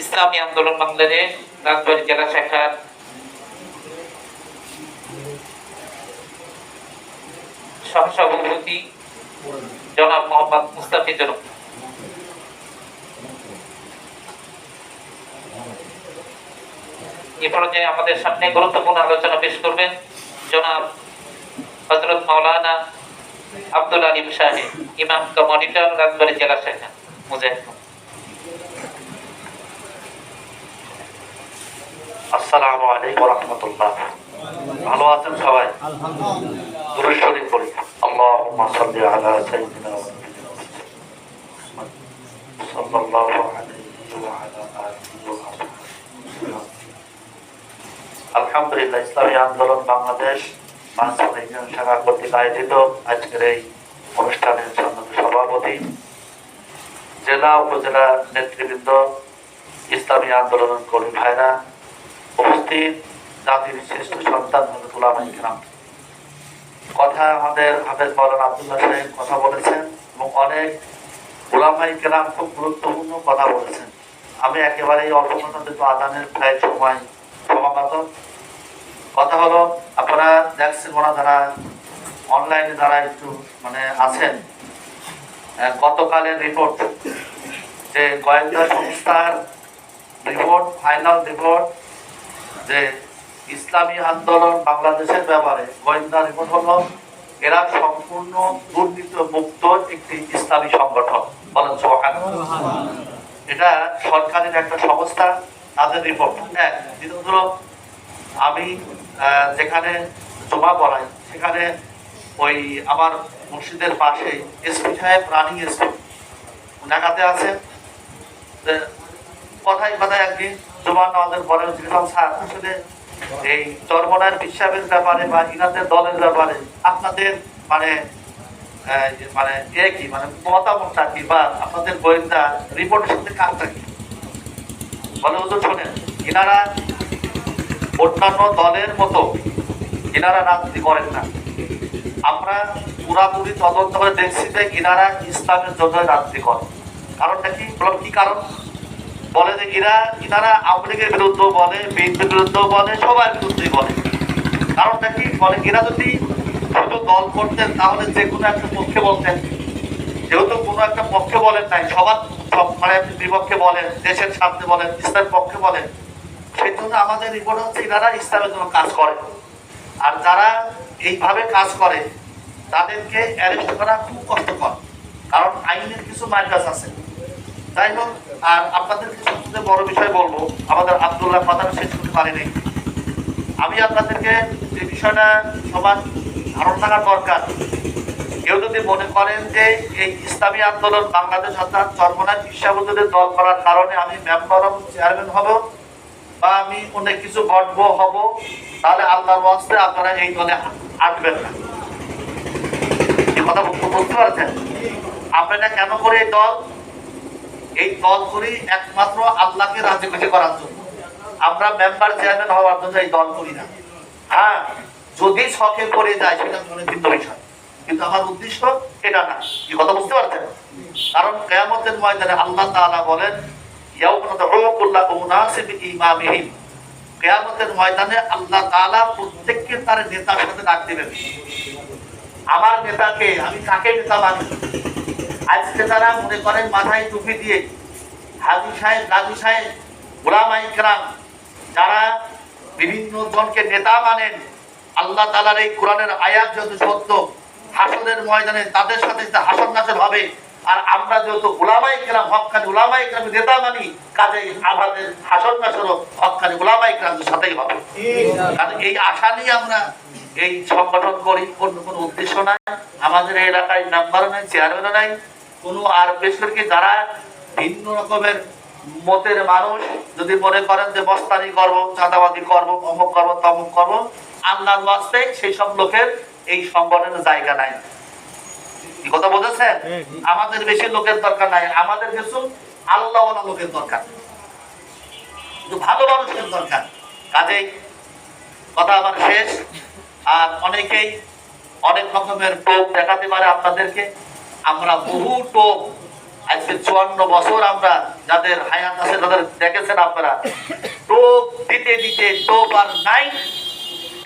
ইসলামী আন্দোলন বাংলাদেশ, রাজবাড়ী জেলা শাখার সহসভাপতি জনাব মোহাম্মদ মুস্তাফিজুর এ পর্যায়ে আমাদের সামনে গুরুত্বপূর্ণ আলোচনা পেশ করবেন জনাব হজরত মাওলানা আব্দুল আলিম সাহেব, ইমাম কমনিটর রাজবাড়ী জেলা শাখা, মুজাহিদ। আসসালামু আলাইকুম রহমতুল্লাহ ভালো আছেন সবাই? দুরুদ শরীফ পড়ি। আল্লাহুম্মা আলহামদুলিল্লাহ, ইসলামী আন্দোলন বাংলাদেশ মানসুর কর্তৃক আয়োজিত আজকের এই অনুষ্ঠানের সভাপতি। জেলা উপজেলা নেতৃবৃন্দ, ইসলামী আন্দোলন কর্মী ভাইরা উপস্থিত জাতির শ্রেষ্ঠ সন্তান হজরত উলামা ইকরাম কথা আমাদের হাফেজ মৌলানা আব্দুল্লাহ সাহেব কথা বলেছেন এবং অনেক উলামা ইকরাম খুব গুরুত্বপূর্ণ কথা বলেছেন। আমি একেবারেই অল্প আদানের প্রায় সময় সমাগত। কথা হলো, আপনারা দেখছেন ওরা যারা অনলাইনে যারা একটু মানে আছেন গতকালের রিপোর্ট যে গোয়েন্দা সংস্থার রিপোর্ট ফাইনাল রিপোর্ট যে ইসলামী আন্দোলন বাংলাদেশের ব্যাপারে গোয়েন্দা রিপোর্ট হলো এরা সম্পূর্ণ দুর্নীতি মুক্ত একটি ইসলামী সংগঠন। বলেন সোহান এটা সরকারের একটা সংস্থা, তাদের রিপোর্ট। এক দ্বিতীয়ত আমি যেখানে জমা পড়াই, সেখানে ওই আমার মসজিদের পাশে এসপি সাহেব, রানিং এসপি। ঢাকাতে আছে। কথায় কথায় একদিন জুমার নামাজের পরে জিজ্ঞাসা স্যার, আসলে এই চরমনার বিশ্বাসের ব্যাপারে বা ইনাদের দলের ব্যাপারে আপনাদের মানে মানে এ কি মানে মতামতটা কি বা আপনাদের গোয়েন্দা রিপোর্টের সাথে কাজটা কি? বলে শোনেন, ইনারা অন্যান্য দলের মতো ইনারা রাজনীতি করেন না। আমরা পুরাপুরি তদন্ত করে দেখছি যে ইনারা ইসলামের জন্য রাজনীতি করেন। কারণটা কি? বললাম কি কারণ? বলে যে এরা ইনারা আওয়ামী লীগের বিরুদ্ধেও বলে, বিএনপির বিরুদ্ধেও বলে সবার বিরুদ্ধেই বলে। কারণটা কি? বলে এরা যদি শুধু দল করতেন, তাহলে যে কোনো একটা পক্ষে বলতেন। যেহেতু কোনো একটা পক্ষে বলেন নাই, সবার সব মানে বিপক্ষে বলেন, দেশের সামনে বলেন, ইসলামের পক্ষে বলেন, সেই জন্য আমাদের রিপোর্ট হচ্ছে এনারা ইসলামের জন্য কাজ করে। আর যারা এইভাবে কাজ করে, তাদেরকে অ্যারেস্ট করা খুব কষ্টকর। কারণ আইনের কিছু মাইনাস আছে। যাই হোক, আর আপনাদেরকে সবচেয়ে বড় বিষয় বলব। আমাদের আব্দুল্লাহ কথাটা শেষ করতে পারিনি। আমি আপনাদেরকে যে বিষয়টা সবার ধারণ থাকা দরকার, কেউ যদি মনে করেন যে এই ইসলামী আন্দোলন বাংলাদেশ অর্থাৎ চরমনার বিশ্বাবুদের দল করার কারণে আমি মেম্বার অফ চেয়ারম্যান হব বা আমি অনেক কিছু গর্ব হব, তাহলে আল্লাহর ওয়াস্তে আপনারা এই দলে আটবেন না। এই কথা বলতে পারছেন? আপনারা কেন করে এই দল এই দল করি একমাত্র আল্লাহকে রাজি খুশি করার জন্য। আমরা মেম্বার চেয়ারম্যান হওয়ার জন্য এই দল করি না। হ্যাঁ যদি শখে করে যায়, সেটা অনেক ভিন্ন বিষয়। কিন্তু আমার উদ্দেশ্য এটা না। কি কথা বুঝতে পারছেন? কারণ কেয়ামতের ময়দানে আল্লাহ তাআলা বলেন কেয়ামতের ময়দানে আল্লাহ তাআলা প্রত্যেককে তার নেতার সাথে ডাক দিবেন। আমার নেতাকে, আমি কাকে নেতা মানি? আজকে তারা মনে করেন মাথায় টুপি দিয়ে, হাজি সাহেব গাজী সাহেব গোলাম যারা বিভিন্ন জনকে নেতা মানেন, আল্লাহ তালার এই কোরআনের আয়াত যত সত্য হাসনের ময়দানে তাদের সাথে হাসন নাচন হবে, আর আমরা যেহেতু গোলামাই কেরাম হকানি গোলামাই কেরাম নেতা মানি কাজে আমাদের হাসন নাচনও হকানি গোলামাই কেরামের সাথেই হবে। কারণ এই আশা নিয়ে আমরা এই সংগঠন করি, অন্য কোনো উদ্দেশ্য নাই। আমাদের এলাকায় মেম্বারও নাই, চেয়ারম্যানও নাই। কোনো আর বেসরকারি যারা ভিন্ন রকমের মতের মানুষ যদি মনে করেন যে বস্তানি করব চাঁদাবাদি করব অমুক করব তমুক করব আল্লাহর বাস্তে সেই সব লোকের এই সংগঠনের জায়গা নাই। কথা বুঝেছেন আমাদের বেশি লোকের দরকার নাই আমাদের কিছু আল্লাহ লোকের দরকার। ভালো মানুষের দরকার। কাজেই কথা আমার শেষ। আর অনেকেই অনেক রকমের টোপ দেখাতে পারে আপনাদেরকে। আমরা বহু টোপ আজকে চুয়ান্ন বছর আমরা যাদের হায়াত আছে তাদের দেখেছেন আপনারা, টোপ দিতে দিতে টোপ আর নাই।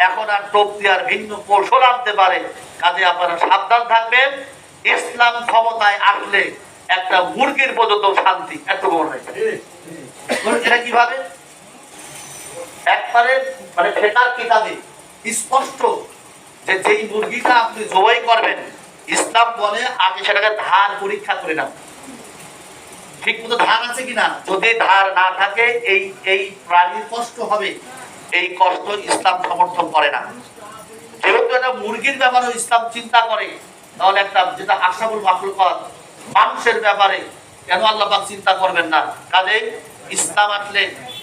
এখন আর টোপ দেওয়ার ভিন্ন কৌশল আনতে পারে। কাজে আপনারা সাবধান থাকবেন। ইসলাম ক্ষমতায় আসলে একটা মুরগির পর্যন্ত শান্তি এত বড় হয়েছে এটা কীভাবে? একবারে মানে ফেকার কিতাবে স্পষ্ট যে যেই মুরগিটা আপনি জবাই করবেন ইসলাম বলে, আগে সেটাকে ধার পরীক্ষা করে নাও। ঠিক মতো ধার আছে কিনা? যদি ধার না থাকে, এই এই প্রাণীর কষ্ট হবে। এই কষ্ট ইসলাম সমর্থন করে না। যেহেতু একটা মুরগির ব্যাপারে ইসলাম চিন্তা করে, তাহলে একটা যেটা আশাবুল মাকলুকাত মানুষের ব্যাপারে কেন আল্লাপাক চিন্তা করবেন না? কাজে ইসলাম আসলে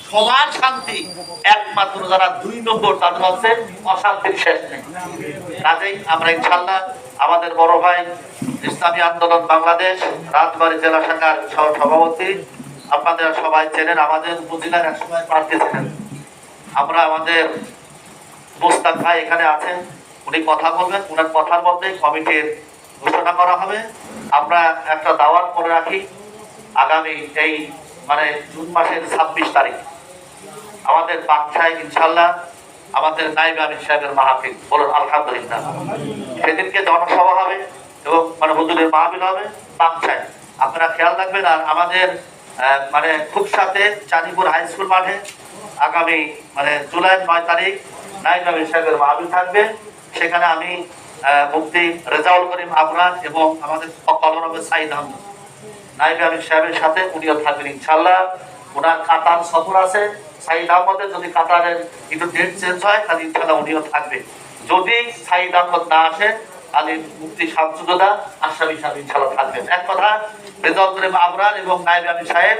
সবার শান্তি, একমাত্র যারা দুই নম্বর, তাদের অশান্তির শেষ নেই। কাজেই আমরা ইনশাল্লাহ আমাদের বড় ভাই, ইসলামী আন্দোলন বাংলাদেশ, রাজবাড়ী জেলা শাখার সভাপতি, আপনাদের সবাই চেনেন, আমাদের উপজেলার এক সময় প্রার্থী ছিলেন। আমরা আমাদের মোস্তাক ভাই এখানে আছেন, উনি কথা বলবেন, উনার কথার মধ্যে কমিটির ঘোষণা করা হবে। আমরা একটা দাওয়াত করে রাখি, আগামী এই মানে জুন মাসের ছাব্বিশ তারিখ। আমাদের বাংশায় ইনশাল্লাহ আমাদের নাইব আমির সাহেবের মাহফিল বলুন, আলহামদুলিল্লাহ। সেদিনকে জনসভা হবে এবং মানে হুজুরের মাহফিল হবে বাংশায় আপনারা খেয়াল রাখবেন, আর আমাদের মানে খুব সাথে চাঁদিপুর হাই স্কুল মাঠে আগামী মানে জুলাই নয় তারিখ নাইব আমির সাহেবের মাহফিল থাকবে। সেখানে আমি মুফতি রেজাউল করিম আবরার এবং আমাদের কলরবে সাইদ আহমদ, নাইব আমির সাহেবের সাথে উনিও থাকবেন ইনশাল্লাহ ওনার কাতার সফর আছে। সাইদ আহমদের যদি কাতারের একটু ডেট চেঞ্জ হয়, তাহলে ইনশাল্লাহ উনিও থাকবে। যদি সাইদ আহমদ না আসে সাহেব ইনশাল্লাহ থাকবেন। এক কথা আবরার এবং নাইব আমির সাহেব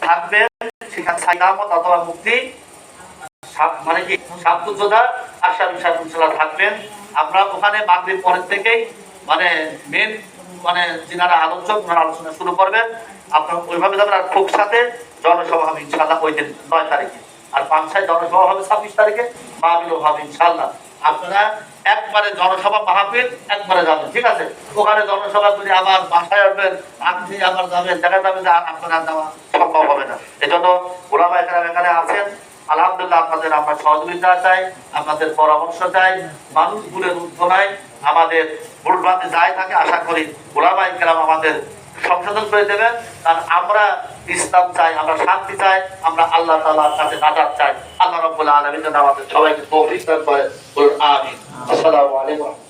থাকবেন, সেখানে সাইদ আহমদ অথবা সাব- মানে কি শামসুদ্দোদা আশরাফি সাহেব ইনশাল্লাহ থাকবেন। আমরা ওখানে মাগরিব পরের থেকেই মানে মেন মানে যিনারা আলোচক, ওনারা আলোচনা শুরু করবেন। আপনার ওইভাবে আর খুব সাথে জনসভা হবে ইনশাল্লাহ ওই দিন, নয় তারিখে। আর পাঁচশায় জনসভা হবে ছাব্বিশ তারিখে মাহবিলও হবে ইনশাল্লাহ আপনারা একবারে জনসভা মাহফিল একবারে যাবেন, ঠিক আছে? ওখানে জনসভা করে আবার বাসায় আসবেন, আপনি আবার যাবেন, দেখা যাবে যে আপনারা যাওয়া সম্ভব হবে না। এজন্য ওলামা এখানে এখানে আছেন। আলহামদুলিল্লাহ আপনাদের আমরা সহযোগিতা চাই, আপনাদের পরামর্শ চাই, মানুষ ভুলের উদ্ভনায় আমাদের ভুলভ্রান্তি যাই থাকে, আশা করি ওলামাই কেরাম আমাদের সংশোধন করে দেবেন। কারণ আমরা ইসলাম চাই, আমরা শান্তি চাই, আমরা আল্লাহ তালার কাছে নাজাত চাই। আল্লাহ রব্বুল আলমিন আমাদের সবাইকে করে আমিন। আসসালামু আলাইকুম।